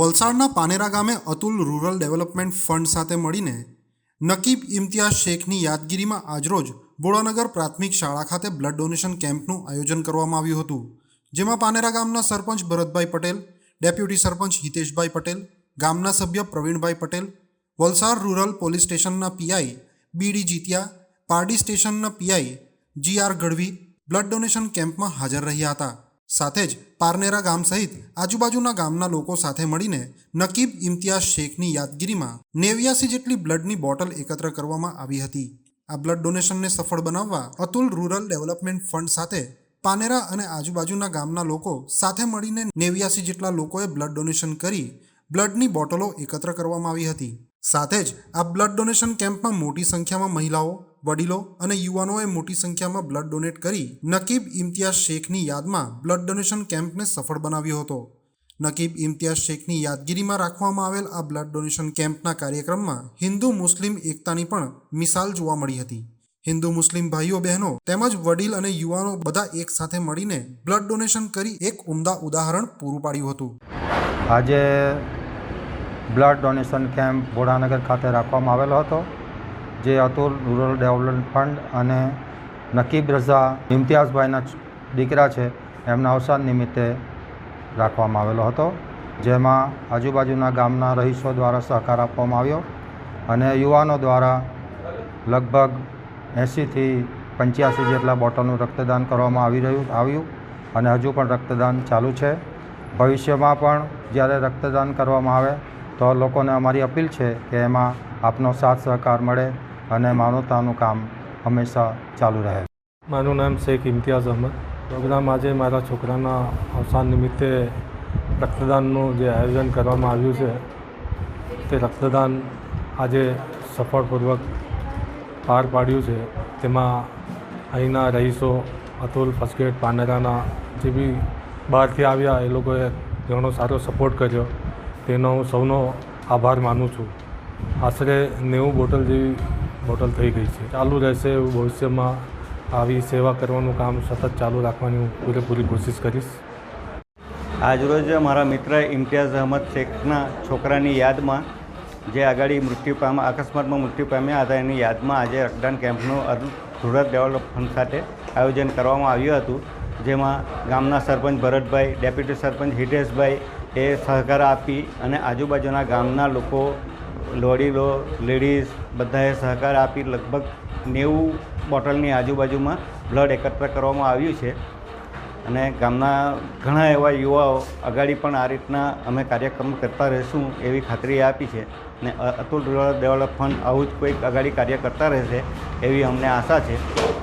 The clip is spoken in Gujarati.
વલસાડના પાનેરા ગામે અતુલ રૂરલ ડેવલપમેન્ટ ફંડ સાથે મળીને નકીબ ઇમ્તિયાઝ શેખની યાદગીરીમાં આજરોજ બોડાનગર પ્રાથમિક શાળા ખાતે બ્લડ ડોનેશન કેમ્પનું આયોજન કરવામાં આવ્યું હતું, જેમાં પાનેરા ગામના સરપંચ ભરતભાઈ પટેલ, ડેપ્યુટી સરપંચ હિતેશભાઈ પટેલ, ગામના સભ્ય પ્રવીણભાઈ પટેલ, વલસાડ રૂરલ પોલીસ સ્ટેશનના PI B D Jitiya, Pardi સ્ટેશનના PI G R Gadhvi blood donation કેમ્પમાં હાજર રહ્યા હતા. સાથે જ પારનેરા ગામ સહિત આજુબાજુના ગામના લોકો સાથે મળીને નકીબ ઇમ્તિયાઝ શેખની યાદગીરીમાં નેવ્યાસી જેટલી બ્લડની બોટલ એકત્ર કરવામાં આવી હતી. આ બ્લડ ડોનેશનને સફળ બનાવવા અતુલ રૂરલ ડેવલપમેન્ટ ફંડ સાથે પાનેરા અને આજુબાજુના ગામના લોકો સાથે મળીને નેવ્યાસી જેટલા લોકોએ બ્લડ ડોનેશન કરી બ્લડની બોટલો એકત્ર કરવામાં આવી હતી. સાથે જ આ બ્લડ ડોનેશન કેમ્પમાં મોટી સંખ્યામાં મહિલાઓ, વડીલો અને યુવાનોએ મોટી સંખ્યામાં બ્લડ ડોનેટ કરી નકીબ ઇમ્તિયાઝ શેખની યાદમાં બ્લડ ડોનેશન કેમ્પને સફળ બનાવ્યો હતો. નકીબ ઇમ્તિયાઝ શેખની યાદગીરીમાં રાખવામાં આવેલ આ બ્લડ ડોનેશન કેમ્પના કાર્યક્રમમાં હિન્દુ મુસ્લિમ એકતાની પણ મિસાલ જોવા મળી હતી. હિન્દુ મુસ્લિમ ભાઈઓ, બહેનો તેમજ વડીલ અને યુવાનો બધા એક સાથે મળીને બ્લડ ડોનેશન કરી એક ઉમદા ઉદાહરણ પૂરું પાડ્યું હતું. આજે બ્લડ ડોનેશન કેમ્પ ભોળાનગર ખાતે રાખવામાં આવેલો હતો, જે અતુલ રૂરલ ડેવલપમેન્ટ ફંડ અને નકીબ રઝા ઇમ્તિયાઝભાઈના દીકરા છે, એમના અવસાન નિમિત્તે રાખવામાં આવેલો હતો. જેમાં આજુબાજુના ગામના રહીશો દ્વારા સહકાર આપવામાં આવ્યો અને યુવાનો દ્વારા લગભગ એંશીથી પંચ્યાસી જેટલા બોટલનું રક્તદાન કરવામાં આવી રહ્યું, આવ્યું અને હજુ પણ રક્તદાન ચાલુ છે. ભવિષ્યમાં પણ જ્યારે રક્તદાન કરવામાં આવે તો લોકોને અમારી અપીલ છે કે એમાં આપનો સાથ સહકાર મળે અને માનવતાનું કામ હંમેશા ચાલુ રહે. મારું નામ શેખ ઇમ્તિયાઝ અહમદ. પ્રોગ્રામ આજે મારા છોકરાના અવસાન નિમિત્તે રક્તદાનનું જે આયોજન કરવામાં આવ્યું છે, તે રક્તદાન આજે સફળપૂર્વક પાર પાડ્યું છે. તેમાં અહીંના રહીશો અતુલ ફસ્ટગેટ પાનેરાના જે બી બહારથી આવ્યા, એ લોકોએ ઘણો સારો સપોર્ટ કર્યો. તેનો હું સૌનો આભાર માનું છું. આશરે નેવું બોટલ જેવી બોટલ થઈ ગઈ છે. ચાલુ રહેશે એવું ભવિષ્યમાં આવી સેવા કરવાનું કામ સતત ચાલુ રાખવાની હું પૂરેપૂરી કોશિશ કરીશ. આજરોજ મારા મિત્ર ઇમ્તિયાઝ અહમદ શેખના છોકરાની યાદમાં જે આગળ મૃત્યુ પામ્યા, અકસ્માતમાં મૃત્યુ પામ્યા હતા, એની યાદમાં આજે રક્તદાન કેમ્પનું સુરત ડેવલપ ફંડ ખાતે આયોજન કરવામાં આવ્યું હતું, જેમાં ગામના સરપંચ ભરતભાઈ, ડેપ્યુટી સરપંચ હિતેશભાઈ એ સહકાર આપી અને આજુબાજુના ગામના લોકો વડીલો લેડીઝ બધાએ સહકાર આપી લગભગ નેવું બોટલની આજુબાજુમાં બ્લડ એકત્ર કરવામાં આવ્યું છે. અને ગામના ઘણા એવા યુવાઓ અગાડી પણ આ રીતના અમે કાર્યક્રમ કરતા રહીશું એવી ખાતરી આપી છે. અ- અતુલ રૂરલ ડેવલપમેન્ટ આવું જ કોઈક અગાડી કાર્ય કરતા રહેશે એવી અમને આશા છે.